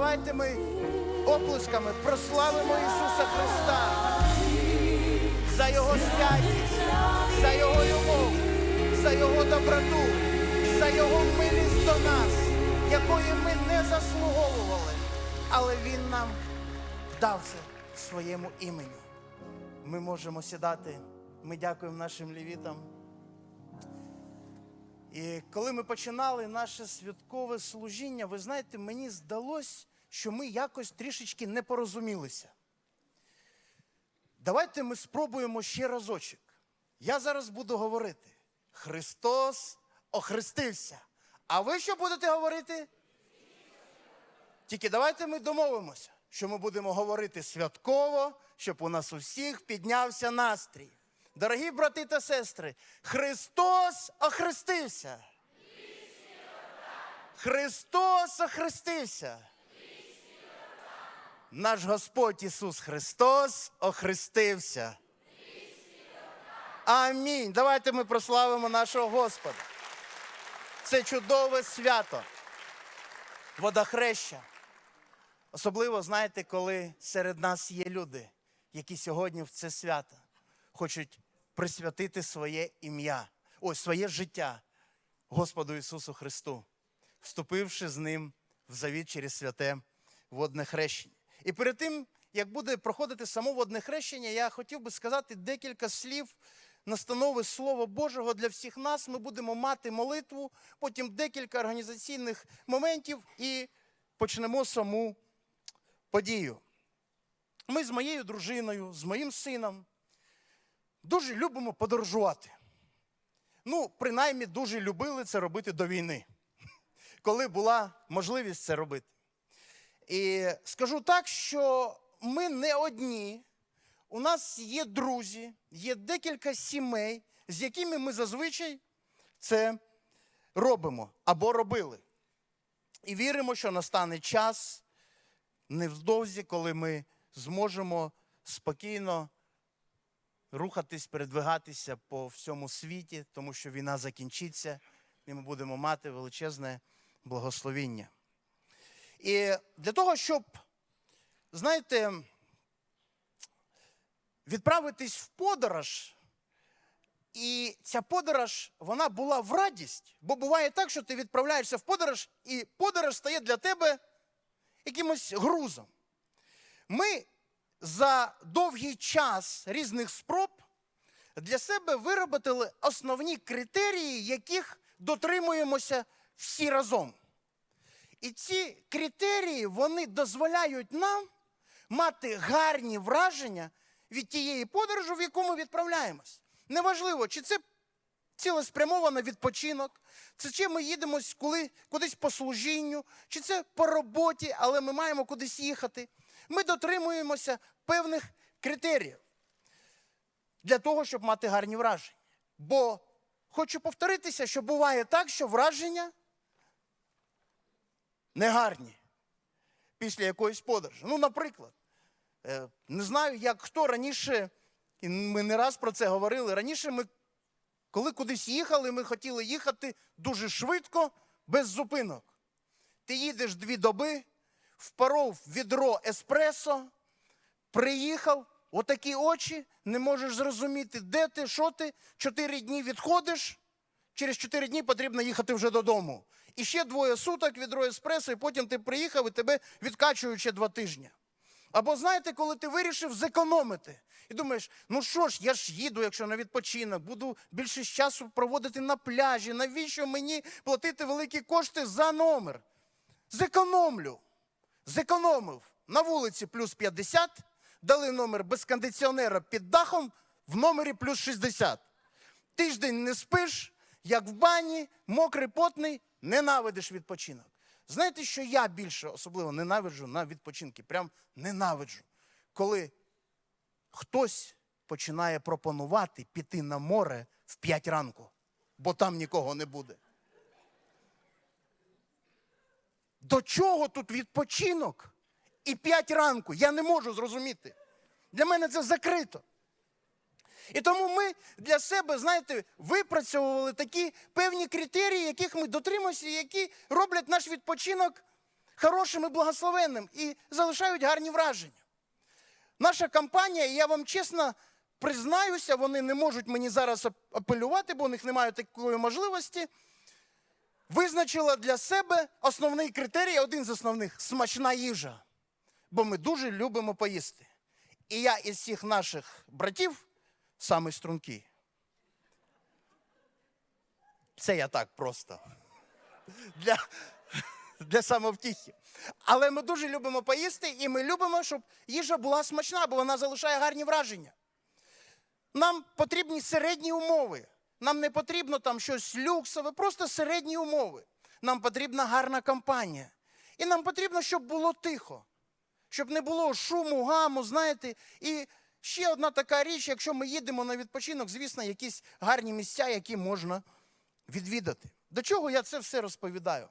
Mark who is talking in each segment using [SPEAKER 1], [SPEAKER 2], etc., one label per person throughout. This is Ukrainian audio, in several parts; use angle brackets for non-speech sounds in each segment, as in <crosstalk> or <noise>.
[SPEAKER 1] давайте ми оплесками прославимо Ісуса Христа за Його святість, за Його любов, за Його доброту, за Його милість до нас, якої ми не заслуговували, але Він нам дав це своєму імені. Ми можемо сідати. Ми дякуємо нашим лівітам. І коли ми починали наше святкове служіння, ви знаєте, мені здалось, що ми якось трішечки не порозумілися. Давайте ми спробуємо ще разочок. Я зараз буду говорити: Христос охрестився. А ви що будете говорити? Тільки давайте ми домовимося, що ми будемо говорити святково, щоб у нас у всіх піднявся настрій. Дорогі брати та сестри, Христос охрестився. Христос охрестився. Наш Господь Ісус Христос охрестився. Амінь. Давайте ми прославимо нашого Господа. Це чудове свято. Водохреща. Особливо, знаєте, коли серед нас є люди, які сьогодні в це свято хочуть присвятити своє ім'я, ось своє життя Господу Ісусу Христу, вступивши з ним в завіт через святе водне хрещення. І перед тим, як буде проходити само водне хрещення, я хотів би сказати декілька слів настанови Слова Божого для всіх нас. Ми будемо мати молитву, потім декілька організаційних моментів і почнемо саму подію. Ми з моєю дружиною, з моїм сином дуже любимо подорожувати. Ну, принаймні, дуже любили це робити до війни, <laughs> коли була можливість це робити. І скажу так, що ми не одні. У нас є друзі, є декілька сімей, з якими ми зазвичай це робимо або робили. І віримо, що настане час невдовзі, коли ми зможемо спокійно рухатись, передвигатися по всьому світі, тому що війна закінчиться, і ми будемо мати величезне благословіння. І для того, щоб, знаєте, відправитись в подорож, і ця подорож, вона була в радість, бо буває так, що ти відправляєшся в подорож, і подорож стає для тебе якимось грузом. Ми за довгий час різних спроб для себе виробили основні критерії, яких дотримуємося всі разом. І ці критерії вони дозволяють нам мати гарні враження від тієї подорожі, в яку ми відправляємось. Неважливо, чи це цілеспрямований відпочинок, це чи ми їдемо кудись по служінню, чи це по роботі, але ми маємо кудись їхати. Ми дотримуємося певних критеріїв для того, щоб мати гарні враження. Бо хочу повторитися, що буває так, що враження негарні після якоїсь подорожі. Ну, наприклад, е, не знаю, як хто раніше, і ми не раз про це говорили. Раніше ми, коли кудись їхали, ми хотіли їхати дуже швидко, без зупинок. Ти їдеш дві доби, впоров відро еспресо, приїхав, отакі очі, не можеш зрозуміти, де ти, що ти, чотири дні відходиш, через чотири дні потрібно їхати вже додому. І ще двоє суток відро еспресо, і потім ти приїхав і тебе відкачують ще два тижні. Або знаєте, коли ти вирішив зекономити і думаєш, ну що ж, я ж їду, якщо на відпочинок, буду більше часу проводити на пляжі. Навіщо мені платити великі кошти за номер? Зекономлю. Зекономив на вулиці плюс 50, дали номер без кондиціонера під дахом, в номері плюс 60. Тиждень не спиш, як в бані, мокрий, потний, ненавидиш відпочинок. Знаєте, що я більше особливо ненавиджу на відпочинки? Прям ненавиджу. Коли хтось починає пропонувати піти на море в 5 ранку, бо там нікого не буде. До чого тут відпочинок і 5 ранку? Я не можу зрозуміти. Для мене це закрито. І тому ми для себе, знаєте, випрацьовували такі певні критерії, яких ми дотримуємося, які роблять наш відпочинок хорошим і благословенним і залишають гарні враження. Наша компанія, я вам чесно признаюся, вони не можуть мені зараз апелювати, бо у них немає такої можливості. Визначила для себе основний критерій, один з основних смачна їжа. Бо ми дуже любимо поїсти. І я із всіх наших братів самий стрункий. Це я так просто. Для, для самовтіхи. Але ми дуже любимо поїсти, і ми любимо, щоб їжа була смачна, бо вона залишає гарні враження. Нам потрібні середні умови. Нам не потрібно там щось люксове, просто середні умови. Нам потрібна гарна компанія. І нам потрібно, щоб було тихо, щоб не було шуму, гаму, знаєте. І ще одна така річ, якщо ми їдемо на відпочинок, звісно, якісь гарні місця, які можна відвідати. До чого я це все розповідаю?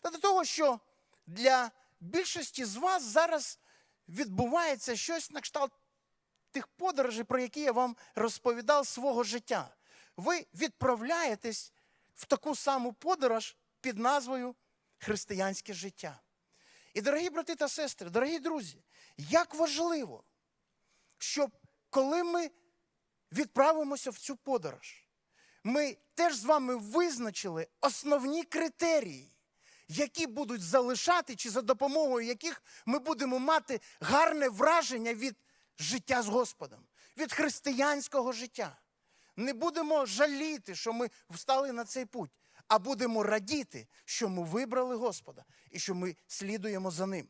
[SPEAKER 1] Та до того, що для більшості з вас зараз відбувається щось на кшталт тих подорожей, про які я вам розповідав свого життя. Ви відправляєтесь в таку саму подорож під назвою Християнське життя. І, дорогі брати та сестри, дорогі друзі, як важливо, щоб коли ми відправимося в цю подорож, ми теж з вами визначили основні критерії, які будуть залишати, чи за допомогою яких ми будемо мати гарне враження від життя з Господом, від християнського життя. Не будемо жаліти, що ми встали на цей путь, а будемо радіти, що ми вибрали Господа і що ми слідуємо за ним.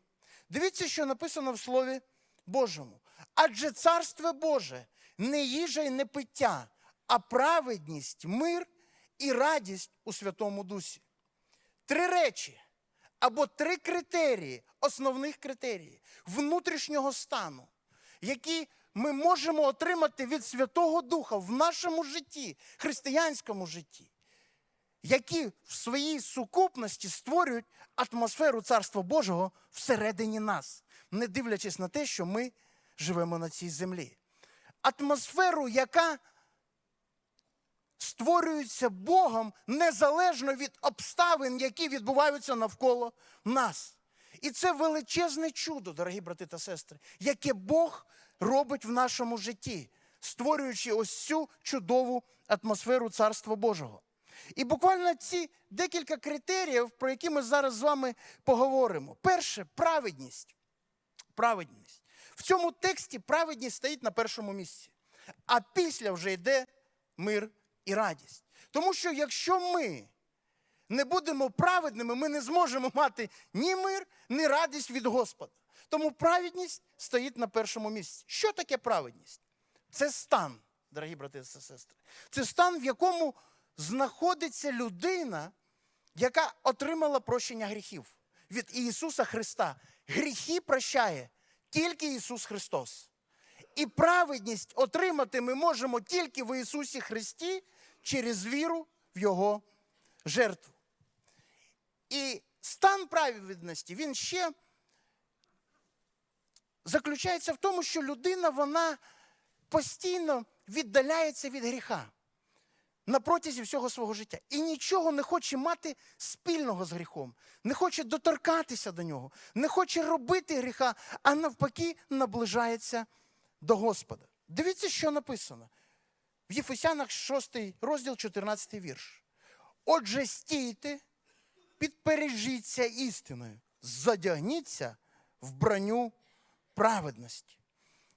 [SPEAKER 1] Дивіться, що написано в Слові Божому. Адже Царство Боже не їжа й не пиття, а праведність, мир і радість у Святому Дусі. Три речі або три критерії, основних критерії внутрішнього стану, які ми можемо отримати від Святого Духа в нашому житті, християнському житті, які в своїй сукупності створюють атмосферу Царства Божого всередині нас, не дивлячись на те, що ми живемо на цій землі. Атмосферу, яка створюється Богом незалежно від обставин, які відбуваються навколо нас. І це величезне чудо, дорогі брати та сестри, яке Бог робить в нашому житті, створюючи ось цю чудову атмосферу Царства Божого. І буквально ці декілька критеріїв, про які ми зараз з вами поговоримо. Перше праведність. Праведність. В цьому тексті праведність стоїть на першому місці. А після вже йде мир і радість. Тому що якщо ми не будемо праведними, ми не зможемо мати ні мир, ні радість від Господа. Тому праведність стоїть на першому місці. Що таке праведність? Це стан, дорогі брати та сестри. Це стан, в якому знаходиться людина, яка отримала прощення гріхів від Ісуса Христа. Гріхи прощає тільки Ісус Христос. І праведність отримати ми можемо тільки в Ісусі Христі через віру в Його жертву. І стан праведності, він ще заключається в тому, що людина вона постійно віддаляється від гріха на протязі всього свого життя. І нічого не хоче мати спільного з гріхом, не хоче доторкатися до нього, не хоче робити гріха, а навпаки, наближається до Господа. Дивіться, що написано в Єфесянах 6 розділ, 14 вірш. Отже, стійте, підпережіться істиною, задягніться в броню праведності.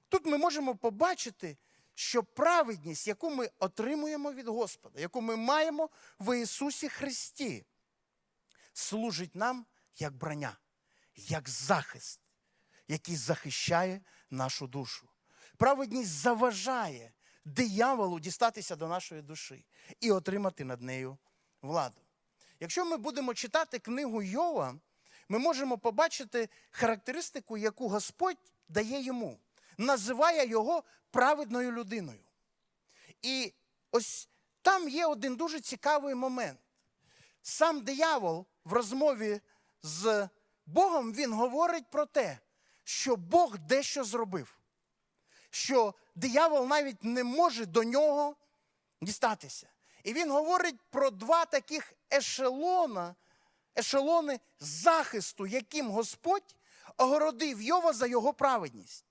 [SPEAKER 1] Тут ми можемо побачити, що праведність, яку ми отримуємо від Господа, яку ми маємо в Ісусі Христі, служить нам як броня, як захист, який захищає нашу душу. Праведність заважає дияволу дістатися до нашої душі і отримати над нею владу. Якщо ми будемо читати книгу Йова, ми можемо побачити характеристику, яку Господь дає йому, називає його праведною людиною. І ось там є один дуже цікавий момент. Сам диявол в розмові з Богом він говорить про те, що Бог дещо зробив, що диявол навіть не може до нього дістатися. І він говорить про два таких ешелона ешелони захисту, яким Господь огородив Йова за його праведність.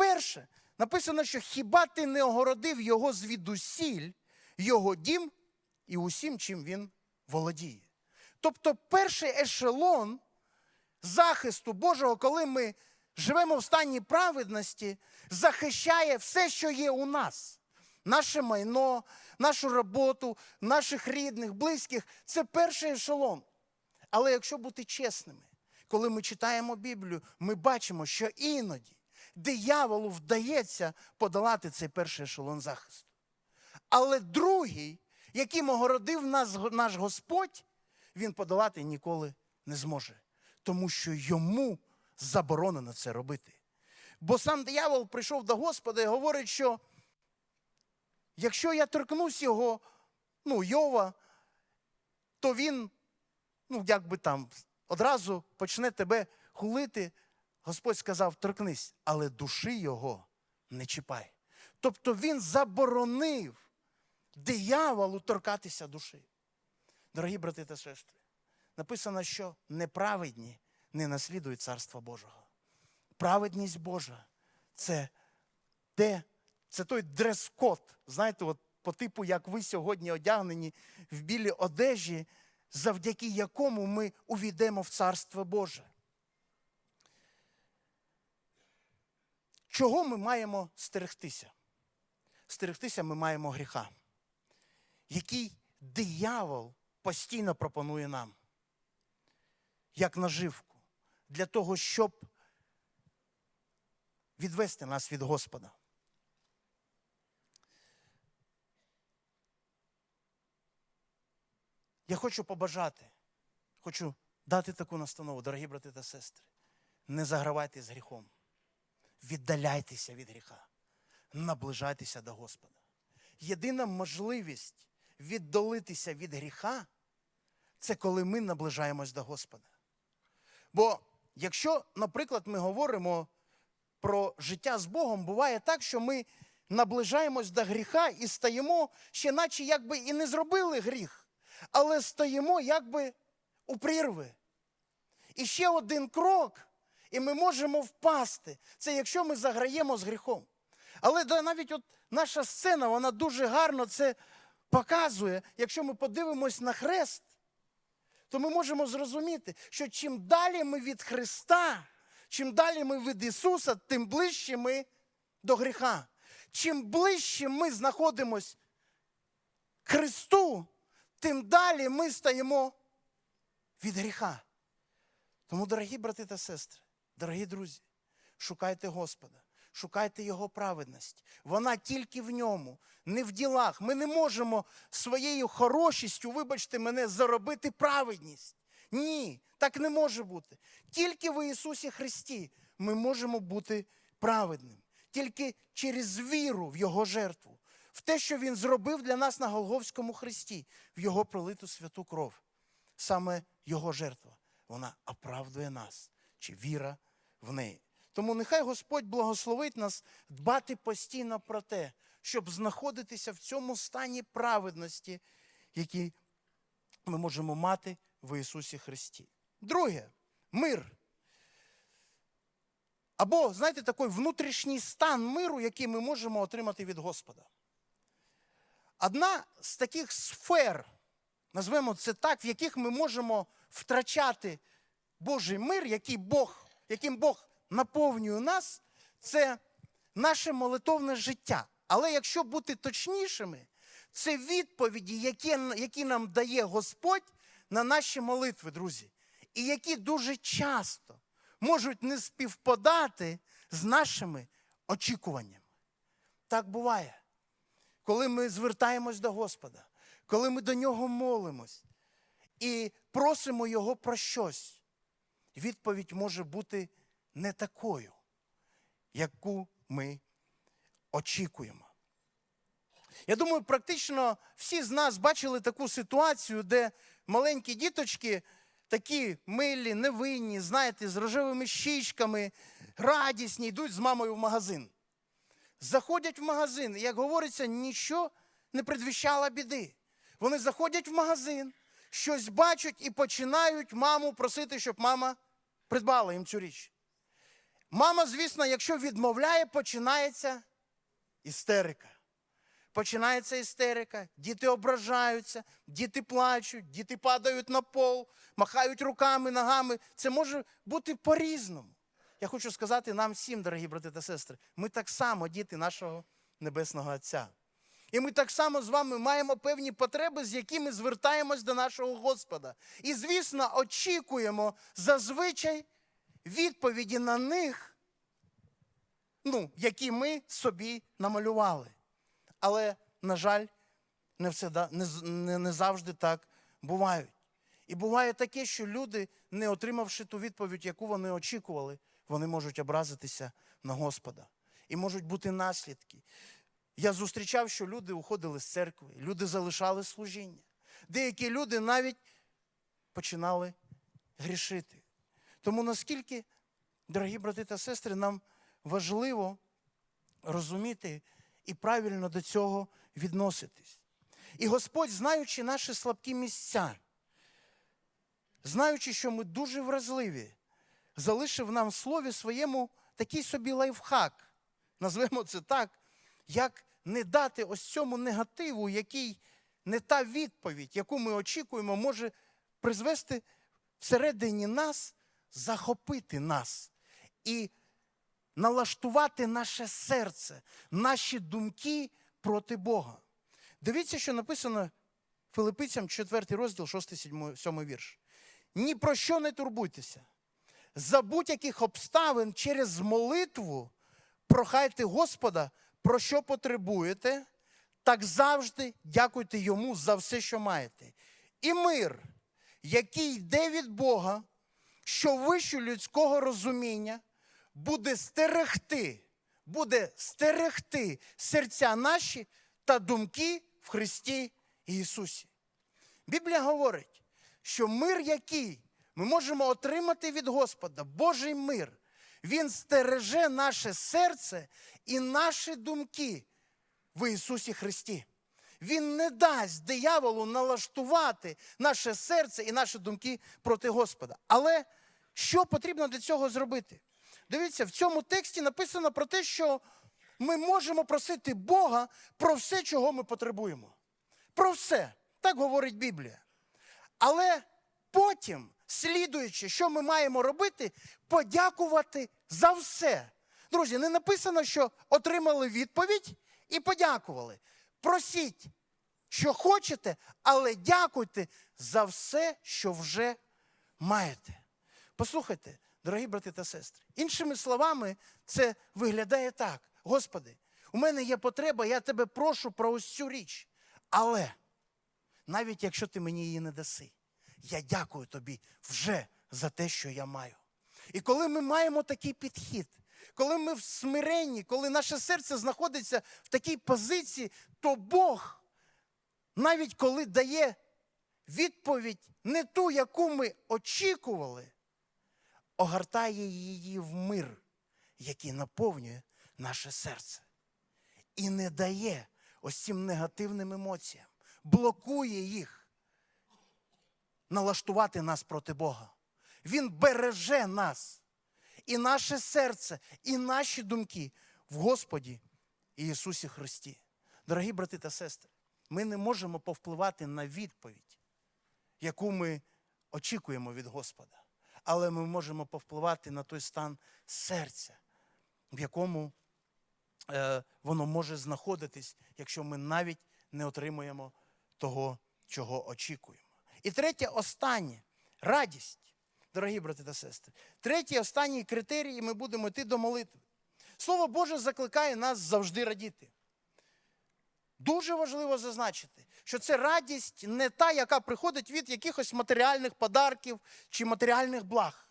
[SPEAKER 1] Перше, написано, що хіба ти не огородив його звідусіль, його дім і усім, чим він володіє. Тобто, перший ешелон захисту Божого, коли ми живемо в стані праведності, захищає все, що є у нас. Наше майно, нашу роботу, наших рідних, близьких це перший ешелон. Але якщо бути чесними, коли ми читаємо Біблію, ми бачимо, що іноді дияволу вдається подолати цей перший ешелон захисту. Але другий, яким огородив нас наш Господь, він подолати ніколи не зможе, тому що йому заборонено це робити. Бо сам диявол прийшов до Господа і говорить, що якщо я торкнусь його, ну, Йова, то він, ну, як би там, одразу почне тебе хулити. Господь сказав, торкнись, але душі його не чіпай. Тобто він заборонив дияволу торкатися душі. Дорогі брати та сестри, написано, що неправедні не наслідують Царства Божого. Праведність Божа це те, це той дрес-код, знаєте, от по типу, як ви сьогодні одягнені в білі одежі, завдяки якому ми увійдемо в Царство Боже. Чого ми маємо стерегтися? Стерегтися ми маємо гріха, який диявол постійно пропонує нам, як наживку, для того, щоб відвести нас від Господа. Я хочу побажати, хочу дати таку настанову, дорогі брати та сестри. Не загравайте з гріхом. Віддаляйтеся від гріха, наближайтеся до Господа. Єдина можливість віддалитися від гріха це коли ми наближаємось до Господа. Бо якщо, наприклад, ми говоримо про життя з Богом, буває так, що ми наближаємось до гріха і стаємо, ще наче якби і не зробили гріх, але стаємо якби у прірви. І ще один крок, і ми можемо впасти. Це якщо ми заграємо з гріхом. Але да, навіть от наша сцена, вона дуже гарно це показує. Якщо ми подивимось на хрест, то ми можемо зрозуміти, що чим далі ми від Христа, чим далі ми від Ісуса, тим ближче ми до гріха. Чим ближче ми знаходимось Христу, тим далі ми стаємо від гріха. Тому, дорогі брати та сестри, дорогі друзі, шукайте Господа, шукайте Його праведність. Вона тільки в ньому, не в ділах. Ми не можемо своєю хорошістю, вибачте мене, заробити праведність. Ні, так не може бути. Тільки в Ісусі Христі ми можемо бути праведним. Тільки через віру в Його жертву, в те, що Він зробив для нас на Голговському Христі, в Його пролиту святу кров. Саме Його жертва, вона оправдує нас, чи віра в неї. Тому нехай Господь благословить нас дбати постійно про те, щоб знаходитися в цьому стані праведності, який ми можемо мати в Ісусі Христі. Друге, мир. Або, знаєте, такий внутрішній стан миру, який ми можемо отримати від Господа. Одна з таких сфер, назвемо це так, в яких ми можемо втрачати Божий мир, який Бог, яким Бог наповнює нас, це наше молитовне життя. Але якщо бути точнішими, це відповіді, які, які нам дає Господь на наші молитви, друзі, і які дуже часто можуть не співпадати з нашими очікуваннями. Так буває, коли ми звертаємось до Господа, коли ми до нього молимось і просимо Його про щось, відповідь може бути не такою, яку ми очікуємо. Я думаю, практично всі з нас бачили таку ситуацію, де маленькі діточки, такі милі, невинні, знаєте, з рожевими щічками, радісні, йдуть з мамою в магазин. Заходять в магазин, і, як говориться, нічого не предвіщало біди. Вони заходять в магазин, щось бачать і починають маму просити, щоб мама придбала їм цю річ. Мама, звісно, якщо відмовляє, починається істерика. Починається істерика, діти ображаються, діти плачуть, діти падають на пол, махають руками, ногами. Це може бути по-різному. Я хочу сказати нам всім, дорогі брати та сестри, ми так само діти нашого Небесного Отця. І ми так само з вами маємо певні потреби, з якими звертаємось до нашого Господа. І, звісно, очікуємо зазвичай відповіді на них, ну, які ми собі намалювали. Але, на жаль, не, всегда, не, не, не завжди так бувають. І буває таке, що люди, не отримавши ту відповідь, яку вони очікували, вони можуть образитися на Господа. І можуть бути наслідки. Я зустрічав, що люди уходили з церкви, люди залишали служіння. Деякі люди навіть починали грішити. Тому наскільки, дорогі брати та сестри, нам важливо розуміти і правильно до цього відноситись. І Господь, знаючи наші слабкі місця, знаючи, що ми дуже вразливі, залишив нам в слові своєму такий собі лайфхак. Назвемо це так, як не дати ось цьому негативу, який не та відповідь, яку ми очікуємо, може призвести всередині нас, захопити нас і налаштувати наше серце, наші думки проти Бога. Дивіться, що написано Филиппийцям 4 розділ, 6-7 вірш. Ні про що не турбуйтеся. За будь-яких обставин через молитву прохайте Господа, про що потребуєте, так завжди дякуйте йому за все, що маєте. І мир, який йде від Бога, що вище людського розуміння, буде стерегти, буде стерегти серця наші та думки в Христі Ісусі. Біблія говорить, що мир, який ми можемо отримати від Господа, Божий мир, він стереже наше серце і наші думки в Ісусі Христі. Він не дасть дияволу налаштувати наше серце і наші думки проти Господа. Але що потрібно для цього зробити? Дивіться, в цьому тексті написано про те, що ми можемо просити Бога про все, чого ми потребуємо. Про все. Так говорить Біблія. Але потім, слідуючи, що ми маємо робити, подякувати за все. Друзі, не написано, що отримали відповідь і подякували. Просіть, що хочете, але дякуйте за все, що вже маєте. Послухайте, дорогі брати та сестри. Іншими словами, це виглядає так: Господи, у мене є потреба, я тебе прошу про ось цю річ. Але навіть якщо ти мені її не даси, я дякую тобі вже за те, що я маю. І коли ми маємо такий підхід, коли ми в смиренні, коли наше серце знаходиться в такій позиції, то Бог, навіть коли дає відповідь не ту, яку ми очікували, огортає її в мир, який наповнює наше серце. І не дає ось цим негативним емоціям, блокує їх налаштувати нас проти Бога. Він береже нас і наше серце, і наші думки в Господі Ісусі Христі. Дорогі брати та сестри, ми не можемо повпливати на відповідь, яку ми очікуємо від Господа. Але ми можемо повпливати на той стан серця, в якому е, воно може знаходитись, якщо ми навіть не отримуємо того, чого очікуємо. І третє, останнє радість, дорогі брати та сестри. Третій, останній критерій, і ми будемо йти до молитви. Слово Боже закликає нас завжди радіти. Дуже важливо зазначити, що це радість не та, яка приходить від якихось матеріальних подарків чи матеріальних благ.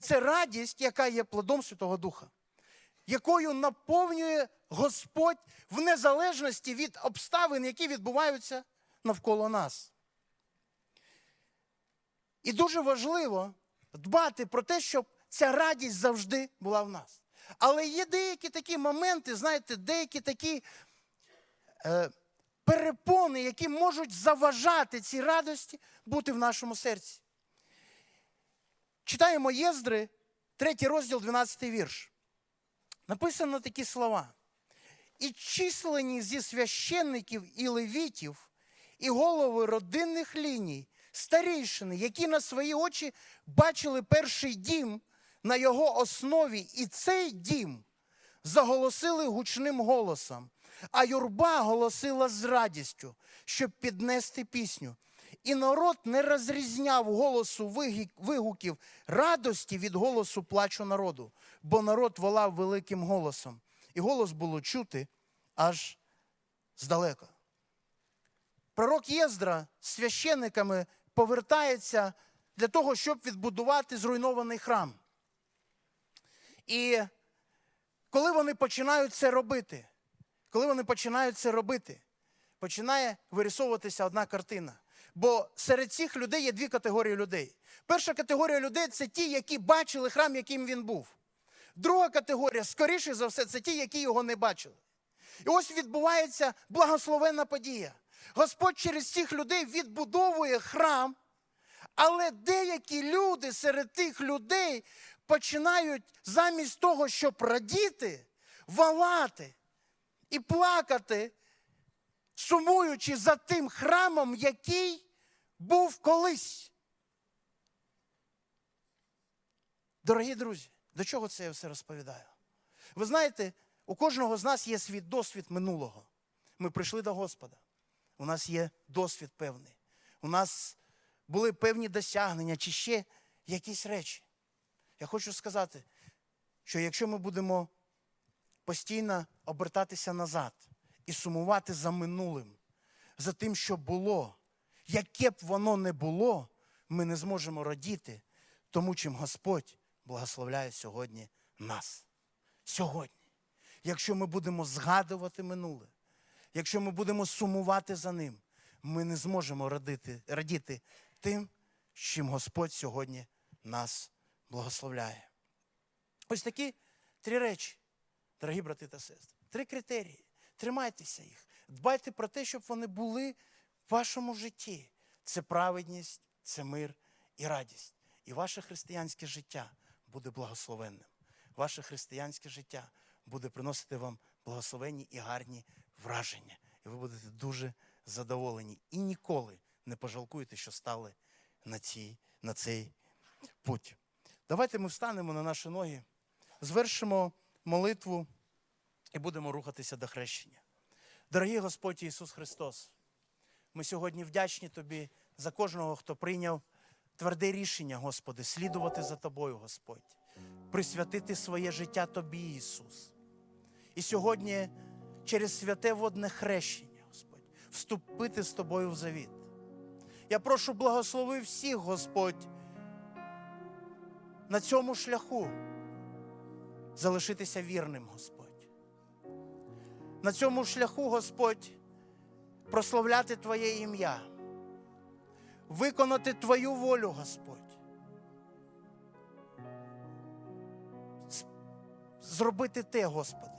[SPEAKER 1] Це радість, яка є плодом Святого Духа, якою наповнює Господь в незалежності від обставин, які відбуваються навколо нас. І дуже важливо дбати про те, щоб ця радість завжди була в нас. Але є деякі такі моменти, знаєте, деякі такі е, перепони, які можуть заважати цій радості бути в нашому серці. Читаємо Єздри, третій розділ, 12 вірш. Написано такі слова. І числені зі священників і левітів, і голови родинних ліній, старійшини, які на свої очі бачили перший дім на його основі, і цей дім заголосили гучним голосом, а юрба голосила з радістю, щоб піднести пісню. І народ не розрізняв голосу вигуків радості від голосу плачу народу, бо народ волав великим голосом, і голос було чути аж здалека. Пророк Єздра священниками повертається для того, щоб відбудувати зруйнований храм. І коли вони починають це робити, коли вони починають це робити, починає вирисовуватися одна картина. Бо серед цих людей є дві категорії людей. Перша категорія людей це ті, які бачили храм, яким він був. Друга категорія, скоріше за все, це ті, які його не бачили. І ось відбувається благословенна подія. Господь через цих людей відбудовує храм, але деякі люди серед тих людей починають замість того, щоб радіти, валати і плакати, сумуючи за тим храмом, який був колись. Дорогі друзі, до чого це я все розповідаю? Ви знаєте, у кожного з нас є свій досвід минулого. Ми прийшли до Господа. У нас є досвід певний. У нас були певні досягнення чи ще якісь речі. Я хочу сказати, що якщо ми будемо постійно обертатися назад і сумувати за минулим, за тим, що було, яке б воно не було, ми не зможемо радіти тому, чим Господь благословляє сьогодні нас. Сьогодні. Якщо ми будемо згадувати минуле, якщо ми будемо сумувати за ним, ми не зможемо радити, радіти тим, чим Господь сьогодні нас благословляє. Ось такі три речі, дорогі брати та сестри. Три критерії. Тримайтеся їх. Дбайте про те, щоб вони були в вашому житті. Це праведність, це мир і радість. І ваше християнське життя буде благословенним. Ваше християнське життя буде приносити вам благословенні і гарні враження. І ви будете дуже задоволені. І ніколи не пожалкуєте, що стали на, цій, на цей путь. Давайте ми встанемо на наші ноги, звершимо молитву і будемо рухатися до хрещення. Дорогий Господь Ісус Христос, ми сьогодні вдячні Тобі за кожного, хто прийняв тверде рішення, Господи, слідувати за Тобою, Господь, присвятити своє життя Тобі, Ісус. І сьогодні через святе водне хрещення, Господь, вступити з Тобою в завіт. Я прошу благослови всіх, Господь, на цьому шляху залишитися вірним, Господь. На цьому шляху, Господь, прославляти Твоє ім'я, виконати Твою волю, Господь. Зробити те, Господи,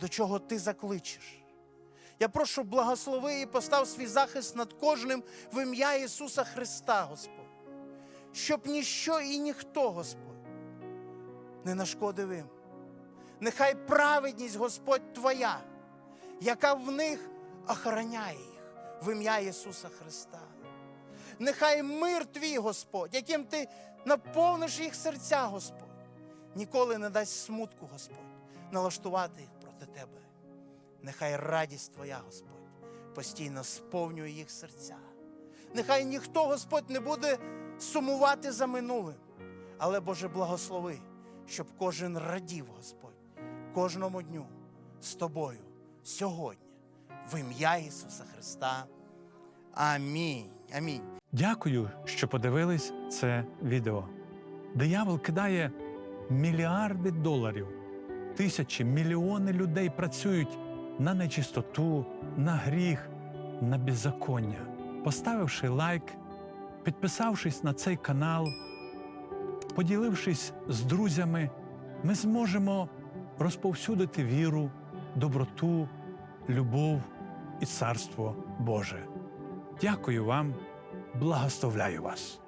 [SPEAKER 1] до чого Ти закличеш. Я прошу благослови і постав свій захист над кожним в ім'я Ісуса Христа, Господь. Щоб ніщо і ніхто, Господь, не нашкодив їм. Нехай праведність, Господь, Твоя, яка в них охороняє їх в ім'я Ісуса Христа. Нехай мир Твій, Господь, яким Ти наповниш їх серця, Господь, ніколи не дасть смутку, Господь, налаштувати їх проти Тебе. Нехай радість Твоя, Господь, постійно сповнює їх серця. Нехай ніхто, Господь, не буде сумувати за минулим, але Боже, благослови, щоб кожен радів, Господь, кожному дню з тобою сьогодні, в ім'я Ісуса Христа. Амінь. Амінь.
[SPEAKER 2] Дякую, що подивились це відео. Диявол кидає мільярди доларів. Тисячі, мільйони людей працюють на нечистоту, на гріх, на беззаконня. Поставивши лайк, підписавшись на цей канал, поділившись з друзями, ми зможемо розповсюдити віру, доброту, любов і Царство Боже. Дякую вам, благословляю вас.